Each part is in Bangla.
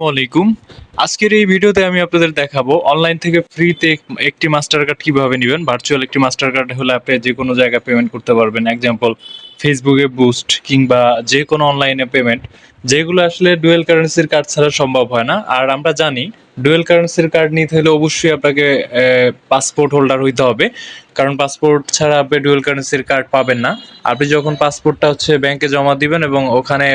আসসালামাইকুম আজকের এই ভিডিওতে আমি আপনাদের দেখাবো অনলাইন থেকে ফ্রিতে একটি মাস্টার কার্ড কীভাবে নেবেন। ভার্চুয়াল একটি মাস্টার কার্ড হলে আপনি যে কোনো জায়গায় পেমেন্ট করতে পারবেন। এক্সাম্পল ফেসবুকে বুস্ট কিংবা যে কোনো অনলাইনে পেমেন্ট যেগুলো আসলে ডুয়েল কারেন্সির কার্ড ছাড়া সম্ভব হয় না। আর আমরা জানি ডুয়েল কারেন্সির কার্ড নিতে হলে অবশ্যই আপনাকে পাসপোর্ট হোল্ডার হইতে হবে। কারণ পাসপোর্ট ছাড়া আপনি ডুয়েল কারেন্সির কার্ড পাবেন না। আপনি যখন পাসপোর্টটা হচ্ছে ব্যাংকে জমা দিবেন এবং ওখানে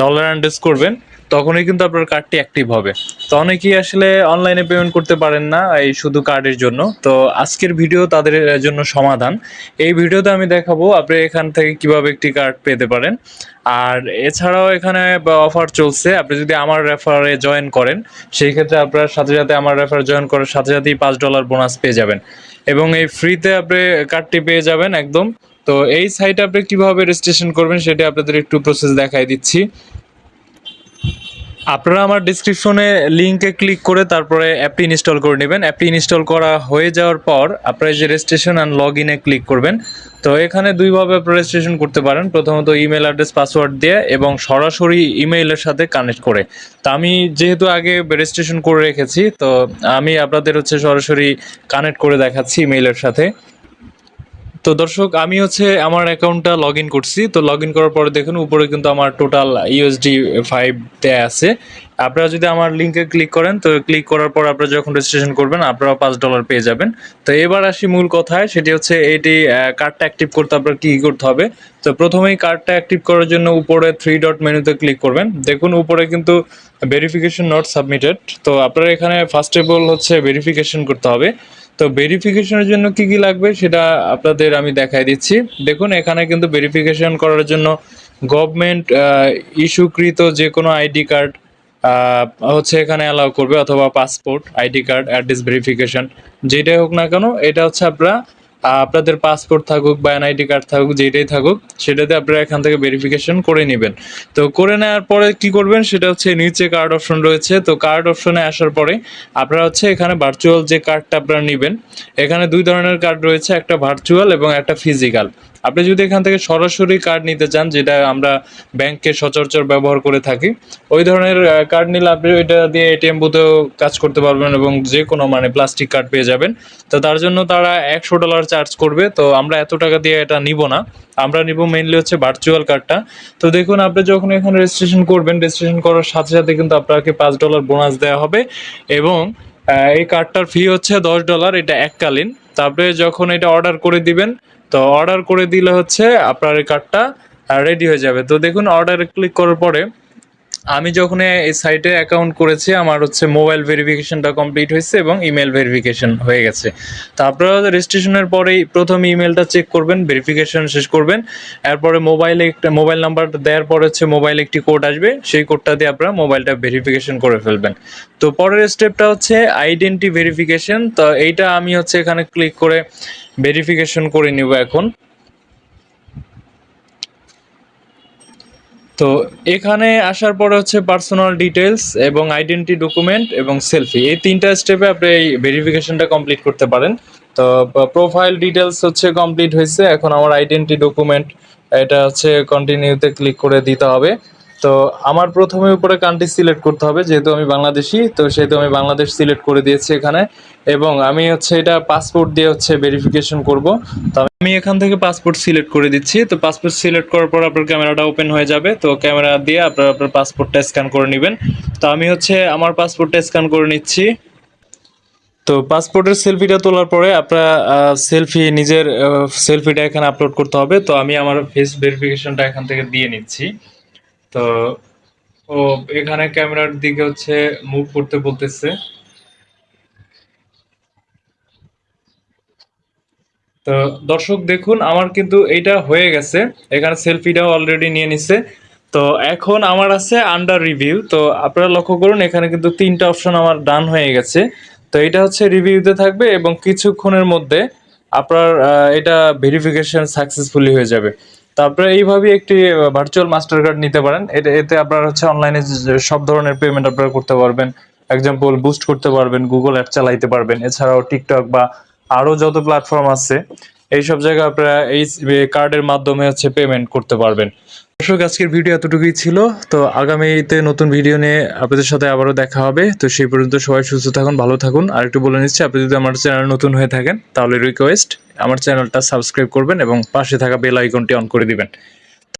ডলার অ্যান্ডেস করবেন তখনই কিন্তু আপনার কার্ডটি অ্যাক্টিভ হবে। তো অনেকেই আসলে অনলাইনে পেমেন্ট করতে পারেন না এই শুধু কার্ডের জন্য। তো আজকের ভিডিও তাদের জন্য সমাধান। এই ভিডিওতে আমি দেখাবো আপনি এখান থেকে কীভাবে একটি কার্ড পেতে পারেন। আর এছাড়াও এখানে অফার চলছে, আপনি যদি আমার রেফারে জয়েন করেন, সেই ক্ষেত্রে আপনার সাথে সাথে আমার রেফার জয়েন করার সাথে সাথেই পাঁচ ডলার বোনাস পেয়ে যাবেন। এবং এই ফ্রিতে আপনি কার্ডটি পেয়ে যাবেন একদম। তো এই সাইটে আপনি কীভাবে রেজিস্ট্রেশন করবেন, সেটা আপনাদের একটু প্রসেস দেখাই দিচ্ছি। আপনারা আমার ডিসক্রিপশনে লিঙ্কে ক্লিক করে তারপরে অ্যাপটি ইনস্টল করে নেবেন। অ্যাপটি ইনস্টল করা হয়ে যাওয়ার পর আপনারা যে রেজিস্ট্রেশন অ্যান্ড লগ ইনে ক্লিক করবেন। তো এখানে দুইভাবে আপনারা রেজিস্ট্রেশন করতে পারেন। প্রথমত ইমেল অ্যাড্রেস পাসওয়ার্ড দিয়ে এবং সরাসরি ইমেইলের সাথে কানেক্ট করে। তো আমি যেহেতু আগে রেজিস্ট্রেশন করে রেখেছি, তো আমি আপনাদের হচ্ছে সরাসরি কানেক্ট করে দেখাচ্ছি ইমেইলের সাথে। তো দর্শক, আমি হচ্ছে আমার অ্যাকাউন্টটা লগ ইন করছি। তো লগ ইন করার পরে দেখুন, উপরে কিন্তু আমার টোটাল ইউএসডি ফাইভ দেয়া আছে। আপনারা যদি আমার লিঙ্কে ক্লিক করেন, তো ক্লিক করার পর আপনারা যখন রেজিস্ট্রেশন করবেন আপনারা পাঁচ ডলার পেয়ে যাবেন। তো এবার আসি মূল কথায়, সেটি হচ্ছে এটি কার্ডটা অ্যাক্টিভ করতে আপনার কী করতে হবে? তো প্রথমেই কার্ডটা অ্যাক্টিভ করার জন্য উপরে থ্রি ডট মেনুতে ক্লিক করবেন। দেখুন, উপরে কিন্তু ভেরিফিকেশন নট সাবমিটেড তো আপনারা এখানে ফার্স্ট অফ অল হচ্ছে ভেরিফিকেশন করতে হবে। তো ভেরিফিকেশনের জন্য কি কি লাগবে সেটা আপনাদের আমি দেখাই দিচ্ছি। দেখুন, এখানে কিন্তু ভেরিফিকেশন করার জন্য গভর্নমেন্ট ইস্যুকৃত যে কোনো আইডি কার্ড হচ্ছে এখানে অ্যালাউ করবে অথবা passport ID card address verification যেটাই হোক না কেন, এটা হচ্ছে আপনারা আপনাদের পাসপোর্ট থাকুক বা এনআইডি কার্ড থাকুক, যেটাই থাকুক, সেটাতে আপনারা এখান থেকে ভেরিফিকেশন করে নেবেন। তো করে নেওয়ার পরে কি করবেন, সেটা হচ্ছে নিচে কার্ড অপশন রয়েছে। তো কার্ড অপশনে আসার পরে আপনারা হচ্ছে এখানে ভার্চুয়াল যে কার্ডটা আপনারা নেবেন, এখানে দুই ধরনের কার্ড রয়েছে, একটা ভার্চুয়াল এবং একটা ফিজিক্যাল আপনি যদি এখান থেকে সরাসরি কার্ড নিতে চান, যেটা আমরা ব্যাংকে সচরাচর ব্যবহার করে থাকি, ওই ধরনের কার্ড নিলে আপনি ওইটা দিয়ে এটিএম বুথেও কাজ করতে পারবেন এবং যে কোনো মানে প্লাস্টিক কার্ড পেয়ে যাবেন। তো তার জন্য তারা একশো ডলার চার্জ করবে। তো আমরা এত টাকা দিয়ে এটা নিব না। আমরা নিব মেইনলি হচ্ছে ভার্চুয়াল কার্ডটা তো দেখুন, আপনি যখন এখানে রেজিস্ট্রেশন করবেন রেজিস্ট্রেশন করার সাথে সাথে কিন্তু আপনাকে পাঁচ ডলার বোনাস দেওয়া হবে এবং এই কার্ডটার ফি হচ্ছে দশ ডলার এটা এককালীন। তারপরে যখন এটা অর্ডার করে দিবেন তো অর্ডার করে দিলে হচ্ছে আপনার এই কার্ডটা রেডি হয়ে যাবে। তো দেখুন অর্ডারে ক্লিক করার পরে আমি যখন এই সাইটে অ্যাকাউন্ট করেছি, আমার হচ্ছে মোবাইল ভেরিফিকেশনটা কমপ্লিট হয়েছে এবং ইমেল ভেরিফিকেশন হয়ে গেছে। তো আপনারা রেজিস্ট্রেশনের পরেই প্রথম ইমেলটা চেক করবেন ভেরিফিকেশন শেষ করবেন। এরপরে মোবাইলে একটা মোবাইল নাম্বার দেওয়ার পর হচ্ছে মোবাইলে একটি কোড আসবে, সেই কোডটা দিয়ে আপনারা মোবাইলটা ভেরিফিকেশন করে ফেলবেন। তো পরের স্টেপটা হচ্ছে আইডেন্টি ভেরিফিকেশন তো এইটা আমি হচ্ছে এখানে ক্লিক করে ভেরিফিকেশন করে নিব এখন। তো এখানে আসার পরে হচ্ছে পার্সোনাল ডিটেলস এবং আইডেন্টি ডকুমেন্ট এবং সেলফি এই তিনটা স্টেপে আপনি এই ভেরিফিকেশনটা কমপ্লিট করতে পারেন। তো প্রোফাইল ডিটেলস হচ্ছে কমপ্লিট হয়েছে। এখন আমার আইডেন্টি ডকুমেন্ট এটা হচ্ছে কন্টিনিউতে ক্লিক করে দিতে হবে। তো আমার প্রথমে উপরে কান্ট্রি সিলেক্ট করতে হবে, যেহেতু আমি বাংলাদেশি, তো সেহেতু আমি বাংলাদেশ সিলেক্ট করে দিয়েছি এখানে। এবং আমি হচ্ছে এটা পাসপোর্ট দিয়ে হচ্ছে ভেরিফিকেশন করব। তো আমি এখান থেকে পাসপোর্ট সিলেক্ট করে দিচ্ছি। তো পাসপোর্ট সিলেক্ট করার পর আপনার ক্যামেরাটা ওপেন হয়ে যাবে। তো ক্যামেরা দিয়ে আপনার আপনার পাসপোর্টটা স্ক্যান করে নেবেন। তো আমি হচ্ছে আমার পাসপোর্টটা স্ক্যান করে নিচ্ছি। তো পাসপোর্টের সেলফিটা তোলার পরে আপনার সেলফি নিজের সেলফিটা এখানে আপলোড করতে হবে। তো আমি আমার ফেস ভেরিফিকেশনটা এখান থেকে দিয়ে নিচ্ছি। তো ও এখানে ক্যামেরার দিকে হচ্ছে মুভ করতে বলতেছে। তো দর্শক দেখুন, আমার কিন্তু এইটা হয়ে গেছে। এখানে সেলফিটাও অলরেডি নিয়ে নিছে। তো এখন আমার আছে আন্ডার রিভিউ তো আপনারা লক্ষ্য করুন, এখানে কিন্তু তিনটা অপশন আমার ডান হয়ে গেছে। তো এটা হচ্ছে রিভিউতে থাকবে এবং কিছুক্ষণের মধ্যে আপনার এটা ভেরিফিকেশন সাকসেসফুলি হয়ে যাবে। তারপরে এইভাবে একটি ভার্চুয়াল মাস্টার কার্ড নিতে পারেন। এটা এতে আপনারা হচ্ছে অনলাইনে সব ধরনের পেমেন্ট আপনারা করতে পারবেন। এক্সাম্পল বুস্ট করতে পারবেন গুগল অ্যাপ চালাইতে পারবেন। এছাড়াও টিকটক বা আরও যত প্ল্যাটফর্ম আছে, এইসব জায়গায় আপনারা এই কার্ডের মাধ্যমে হচ্ছে পেমেন্ট করতে পারবেন। দর্শক, আজকের ভিডিও এতটুকুই ছিল। তো আগামীতে নতুন ভিডিও নিয়ে আপনাদের সাথে আবারও দেখা হবে। তো সেই পর্যন্ত সবাই সুস্থ থাকুন, ভালো থাকুন। আর একটু বলে নিচ্ছি, আপনি যদি আমার চ্যানেল নতুন হয়ে থাকেন, তাহলে রিকোয়েস্ট আমার চ্যানেলটা সাবস্ক্রাইব করবেন এবং পাশে থাকা বেল আইকনটি অন করে দিবেন।